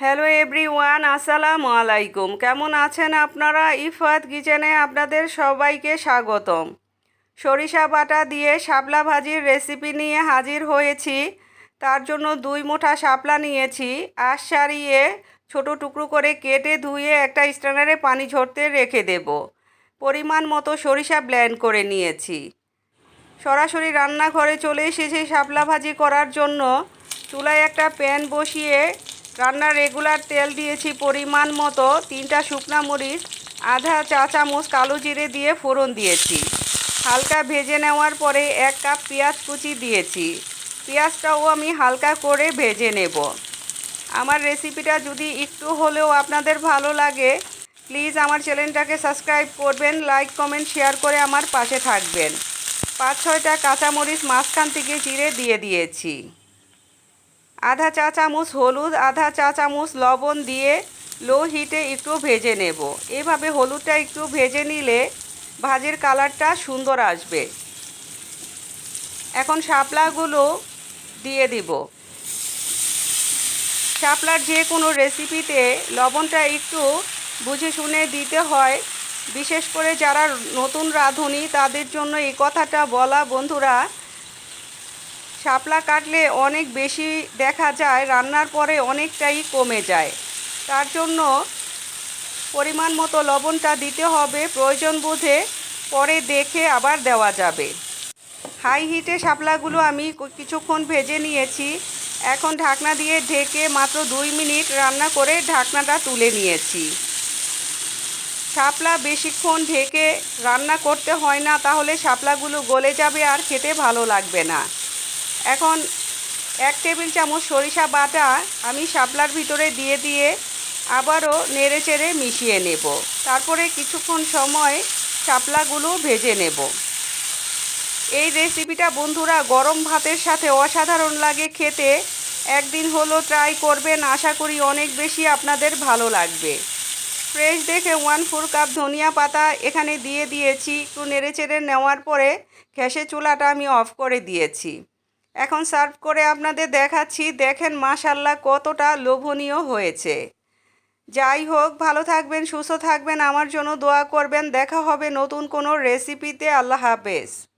Hello everyone আসসালামু আলাইকুম। কেমন আছেন আপনারা? ইফাত কিচেনে আপনাদের সবাইকে স্বাগতম। সরিষা বাটা দিয়ে শাপলা ভাজির রেসিপি নিয়ে হাজির হয়েছি। তার জন্য দুই মুঠা শাপলা নিয়েছি। আশ সারিয়ে ছোটো টুকরো করে কেটে ধুয়ে একটা স্ট্যান্ডারে পানি ঝরতে রেখে দেব। পরিমাণ মতো সরিষা ব্লেন্ড করে নিয়েছি। সরাসরি রান্নাঘরে চলে এসেছি শাপলা ভাজি করার জন্য। চুলায় একটা প্যান বসিয়ে রান্নার রেগুলার তেল দিয়েছি পরিমাণ মতো, তিনটা শুকনা মরিচ, আধা চা চামচ কালো জিরে দিয়ে ফোড়ন দিয়েছি। হালকা ভেজে নেওয়ার পরে এক কাপ পেঁয়াজ কুচি দিয়েছি। পেঁয়াজটাও আমি হালকা করে ভেজে নেব। আমার রেসিপিটা যদি একটু হলেও আপনাদের ভালো লাগে প্লিজ আমার চ্যানেলটাকে সাবস্ক্রাইব করবেন লাইক কমেন্ট শেয়ার করে আমার পাশে থাকবেন। পাঁচ ছয়টা কাঁচামরিচ মাঝখান থেকে চিড়ে দিয়ে দিয়েছি। আধা চা চামচ হলুদ, আধা চা চামচ লবণ দিয়ে লো হিটে একটু ভেজে নেব। এভাবে হলুদটা একটু ভেজে নিলে ভাজির কালারটা সুন্দর আসবে। এখন শাপলাগুলো দিয়ে দিব। শাপলার যে কোনো রেসিপিতে লবণটা একটু বুঝে শুনে দিতে হয়। বিশেষ করে যারা নতুন রাঁধুনি, তাদের জন্য এই কথাটা বলা বন্ধুরা শাপলা কাটলে অনেক বেশি দেখা যায়, রান্নার পরে অনেকটাই কমে যায়। তার জন্য পরিমাণ মতো লবণটা দিতে হবে, প্রয়োজন বোধে পরে দেখে আবার দেওয়া যাবে। হাই হিটে শাপলাগুলো আমি কিছুক্ষণ ভেজে নিয়েছি। এখন ঢাকনা দিয়ে ঢেকে মাত্র দুই মিনিট রান্না করে ঢাকনাটা তুলে নিয়েছি। শাপলা বেশিক্ষণ ঢেকে রান্না করতে হয় না, তাহলে শাপলাগুলো গলে যাবে আর খেতে ভালো লাগবে না। এখন এক টেবিল চামচ সরিষা বাটা আমি শাপলার ভিতরে দিয়ে দিয়ে আবারও নেড়ে চেড়ে মিশিয়ে নেব। তারপরে কিছুক্ষণ সময় শাপলাগুলো ভেজে নেব। এই রেসিপিটা বন্ধুরা গরম ভাতের সাথে অসাধারণ লাগে খেতে। একদিন হলো ট্রাই করবেন, আশা করি অনেক বেশি আপনাদের ভালো লাগবে। ফ্রেশ দেখে ওয়ান ফোর কাপ ধনিয়া পাতা এখানে দিয়ে দিয়েছি। একটু নেড়ে চেড়ে নেওয়ার পরে গ্যাসের চুলাটা আমি অফ করে দিয়েছি। এখন সার্ভ করে আপনাদের দেখাচ্ছি, দেখেন মাশাল্লাহ কতটা লোভনীয় হয়েছে। যাই হোক, ভালো থাকবেন, সুস্থ থাকবেন, আমার জন্য দোয়া করবেন, দেখা হবে নতুন কোনো রেসিপিতে আল্লাহ হাফেজ।